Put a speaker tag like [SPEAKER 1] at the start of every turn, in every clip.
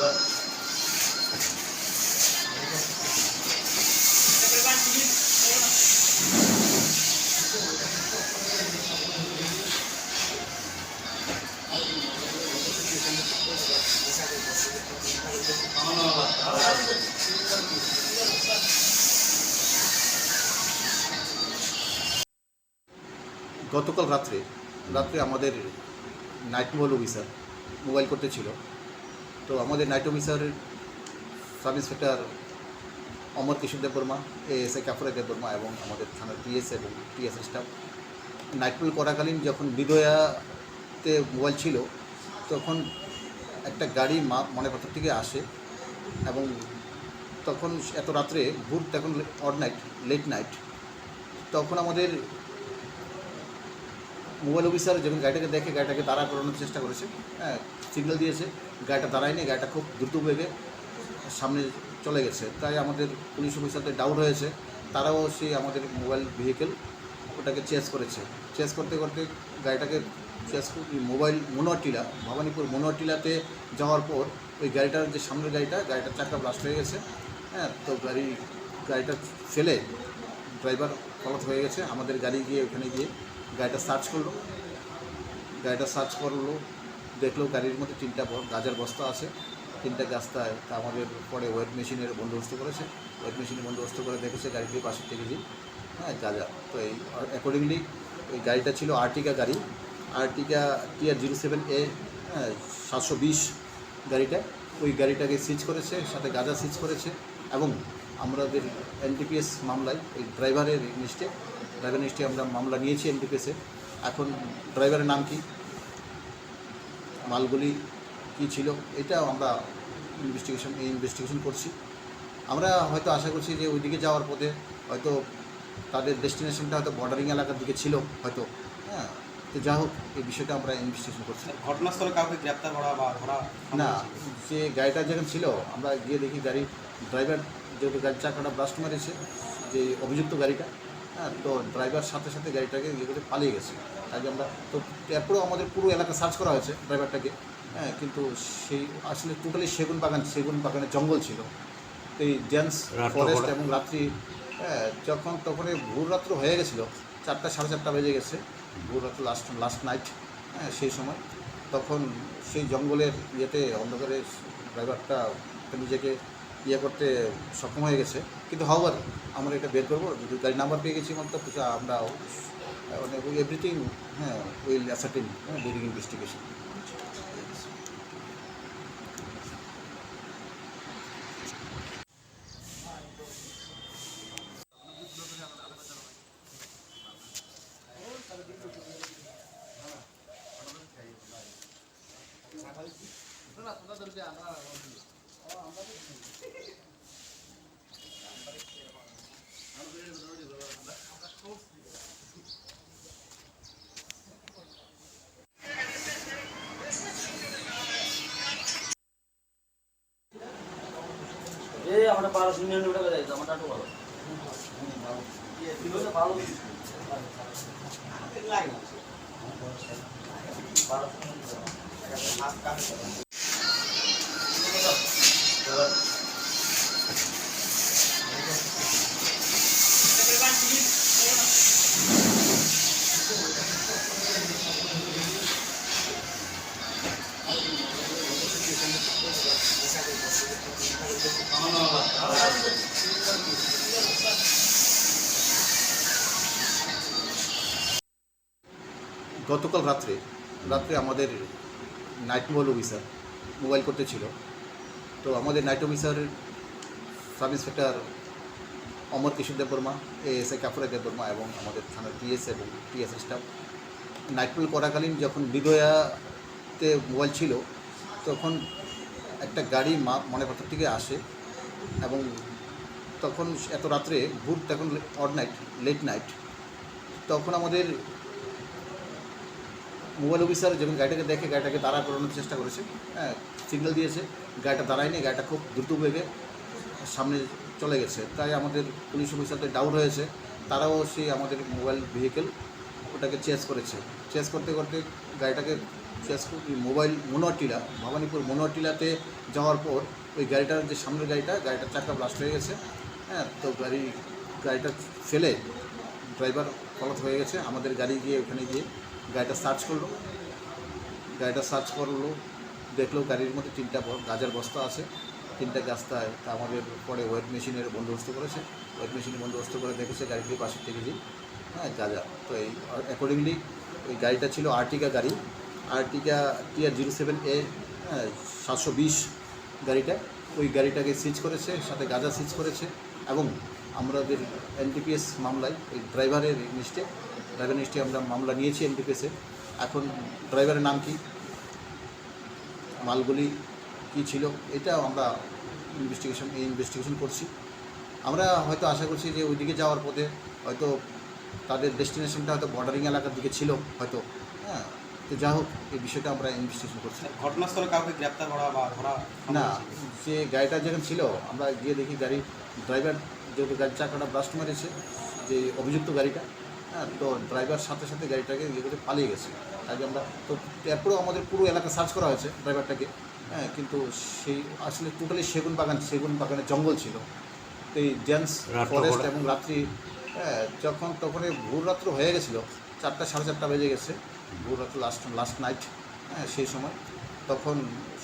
[SPEAKER 1] গতকাল রাত্রে রাত্রে আমাদের নাইট মোবাইল অফিসার মোবাইল করতে ছিল। তো আমাদের নাইট অফিসারের sub inspector Amar Kishore Debbarma A S I Kapura Debbarma এবং আমাদের থানার পিএস এবং টিএস স্টাফ নাইট মোবাইল করাকালীন যখন বিদয়াতে মোবাইল ছিল, তখন একটা গাড়ি মা মনেপাথর থেকে আসে এবং তখন এত রাত্রে ভোর তখন অড নাইট লেট নাইট তখন আমাদের মোবাইল অফিসার যখন গাড়িটাকে দেখে, গাড়িটাকে দাঁড়া করানোর চেষ্টা করেছে হ্যাঁ সিগন্যাল দিয়েছে, গাড়িটা দাঁড়ায়নি, গাড়িটা খুব দ্রুত বেগে সামনে চলে গেছে। তাই আমাদের পুলিশ অফিসারদের ডাউট হয়েছে, তারাও সেই আমাদের মোবাইল ভেহিকেল ওটাকে চেস করেছে। চেস করতে করতে গাড়িটাকে চেস মোবাইল মনোয়ারটিলা ভবানীপুর মনোয়ারটিলাতে যাওয়ার পর ওই গাড়িটার যে সামনের গাড়িটা, গাড়িটার চাকা ব্লাস্ট হয়ে গেছে হ্যাঁ তো গাড়ি, গাড়িটা ফেলে ড্রাইভার ফলত হয়ে গেছে, আমাদের গাড়ি গিয়ে ওখানে গিয়ে গাড়িটা সার্চ করল। গাড়িটা সার্চ করল, দেখল গাড়ির মধ্যে তিনটা গাজার বস্তা আছে। তিনটা গাছটায় তা আমাদের পরে ওয়েট মেশিনের বন্দোবস্ত করেছে। ওয়েট মেশিনের বন্দোবস্ত করে দেখেছে গাড়িটির পাশের থেকে যে হ্যাঁ গাজা তো এই অ্যাকর্ডিংলি ওই গাড়িটা ছিল আর্টিকা গাড়ি। আর্টিকা টিআর জিরো সেভেন এ হ্যাঁ সাতশো বিশ গাড়িটা। ওই গাড়িটাকে সিজ করেছে, সাথে গাজা সিজ করেছে। এবং আমাদের এনটিপিএস মামলায় ওই ড্রাইভারের লিস্টে ড্রাইভার লিস্টে আমরা মামলা নিয়েছি এনটিপিএসে এখন ড্রাইভারের নাম কি? মালগুলি কী ছিল? এটাও আমরা ইনভেস্টিগেশন ইনভেস্টিগেশন করছি। আমরা হয়তো আশা করছি যে ওইদিকে যাওয়ার পথে হয়তো তাদের ডেস্টিনেশনটা হয়তো বর্ডারিং এলাকার দিকে ছিল হয়তো। হ্যাঁ তো যা হোক এই বিষয়টা আমরা ইনভেস্টিগেশন করছি।
[SPEAKER 2] ঘটনাস্থলে কাউকে গ্রেপ্তার করা বা ধরা
[SPEAKER 1] না যে গাড়িটা যখন ছিল আমরা গিয়ে দেখি গাড়ি ড্রাইভার যেহেতু গাড়ির চাকাটা ব্লাস্ট মেরেছে যে অভিযুক্ত গাড়িটা হ্যাঁ তো ড্রাইভার সাথে সাথে গাড়িটাকে ইয়ে করে পালিয়ে গেছে। তাই আমরা তো এরপরেও আমাদের পুরো এলাকা সার্চ করা হয়েছে ড্রাইভারটাকে হ্যাঁ কিন্তু সেই আসলে টোটালি সেগুন বাগান সেগুন বাগানে জঙ্গল ছিল। তো এই ডেন্স ফরেস্ট এবং রাত্রি হ্যাঁ যখন তখন ভোর রাত্র হয়ে গেছিল চারটা সাড়ে চারটা বেজে গেছে। ভোর রাত্র লাস্ট লাস্ট নাইট হ্যাঁ সেই সময়। তখন সেই জঙ্গলের ইয়েতে অন্ধকারে ড্রাইভারটা নিজেকে ইয়ে করতে সক্ষম হয়ে গেছে কিন্তু হাওয়ার আমরা এটা বের করব যদি গাড়ি নাম্বার পেয়ে গেছি মাত্র তো আমরা মানে এভরিথিং হ্যাঁ উইল অ্যাসার্টিন হ্যাঁ ডিউরিং ইনভেস্টিগেশন
[SPEAKER 3] এ আমরা বারোশো নিরানব্বই টাকা যাই আমার টাটু ভালো। ভালো
[SPEAKER 1] গতকাল রাত্রে রাত্রে আমাদের নাইট মোবাইল অফিসার মোবাইল করতে ছিল তো আমাদের নাইট অফিসারের sub inspector Amar Kishore Debbarma A S I Kapura Debbarma এবং আমাদের থানার পিএস এবং টিএস স্টাফ নাইট মোবাইল করাকালীন যখন বিদয়াতে মোবাইল ছিল, তখন একটা গাড়ি মা মনেপাত্র থেকে আসে। এবং তখন এত রাত্রে ভোর তখন অড নাইট, লেট নাইট, তখন আমাদের মোবাইল অফিসার যখন গাড়িটাকে দেখে, গাড়িটাকে দাঁড়া করানোর চেষ্টা করেছে হ্যাঁ সিগন্যাল দিয়েছে, গাড়িটা দাঁড়ায়নি, গাড়িটা খুব দ্রুত বেগে সামনে চলে গেছে। তাই আমাদের পুলিশ অফিসারদের ডাউট হয়েছে, তারাও সেই আমাদের মোবাইল ভেহিকেল ওটাকে চেস করেছে। চেস করতে করতে গাড়িটাকে চেস মোবাইল মনোয়ারটিলা ভবানীপুর মনোয়ারটিলাতে যাওয়ার পর ওই গাড়িটার যে সামনের গাড়িটা, গাড়িটার চাকা ব্লাস্ট হয়ে গেছে। হ্যাঁ তো গাড়ি, গাড়িটা ফেলে ড্রাইভার ফলত হয়ে গেছে। আমাদের গাড়ি গিয়ে ওখানে গিয়ে গাড়িটা সার্চ করল। গাড়িটা সার্চ করল, দেখল গাড়ির মধ্যে তিনটা গাজার বস্তা আছে। তিনটা গাছটায় তা আমাদের পরে ওয়েট মেশিনের বন্দোবস্ত করেছে। ওয়েট মেশিনের বন্দোবস্ত করে দেখেছে গাড়িটির পাশে থেকে যে হ্যাঁ গাজা তো এই অ্যাকর্ডিংলি ওই গাড়িটা ছিল আর্টিকা গাড়ি। আর্টিকা টিআর জিরো সেভেন এ হ্যাঁ সাতশো বিশ গাড়িটা। ওই গাড়িটাকে সিজ করেছে, সাথে গাজা সিজ করেছে। এবং আমাদের এনটিপিএস মামলায় ওই ড্রাইভারের নিশ্চে ড্রাইভার নিশ্চে আমরা মামলা নিয়েছি এনটিপিএসে। এখন ড্রাইভারের নাম কি? মালগুলি কী ছিল? এটা আমরা ইনভেস্টিগেশন ইনভেস্টিগেশন করছি। আমরা হয়তো আশা করছি যে ওইদিকে যাওয়ার পথে হয়তো তাদের ডেস্টিনেশনটা হয়তো বর্ডারিং এলাকার দিকে ছিল হয়তো। হ্যাঁ তো যা হোক এই বিষয়টা আমরা ইনভেস্টিগেশন করছি।
[SPEAKER 2] ঘটনাস্থলে কাউকে গ্রেপ্তার করা বা ধরা
[SPEAKER 1] না যে গাড়িটা যেখানে ছিল আমরা গিয়ে দেখি গাড়ি ড্রাইভার যেহেতু গাড়ির চাকাটা ব্লাস্ট মেরেছে যে অভিযুক্ত গাড়িটা হ্যাঁ তো ড্রাইভার সাথে সাথে গাড়িটাকে ইয়ে করে পালিয়ে গেছে। আগে আমরা তো এরপরেও আমাদের পুরো এলাকা সার্চ করা হয়েছে ড্রাইভারটাকে হ্যাঁ কিন্তু সেই আসলে টোটালি সেগুন বাগান সেগুন বাগানে জঙ্গল ছিল। তো এই জেন্টস ফরেস্ট এবং রাত্রি হ্যাঁ যখন তখন এই ভোর রাত্র হয়ে গেছিল, চারটা, সাড়ে চারটা বেজে গেছে, ভোর রাত্র লাস্ট লাস্ট নাইট হ্যাঁ সেই সময়। তখন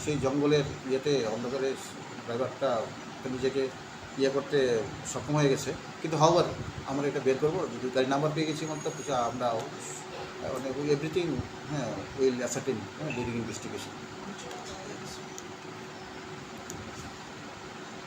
[SPEAKER 1] সেই জঙ্গলের ইয়েতে, অন্ধকারে ড্রাইভারটা নিজেকে ইয়ে করতে সক্ষম হয়ে গেছে। কিন্তু হাওয়ার আমরা এটা বের করব। যদি গাড়ি নাম্বার পেয়ে গেছি মতো আমরা মানে এভরিথিং হ্যাঁ উইল অ্যাসার্টেন হ্যাঁ ডিউরিং ইনভেস্টিগেশন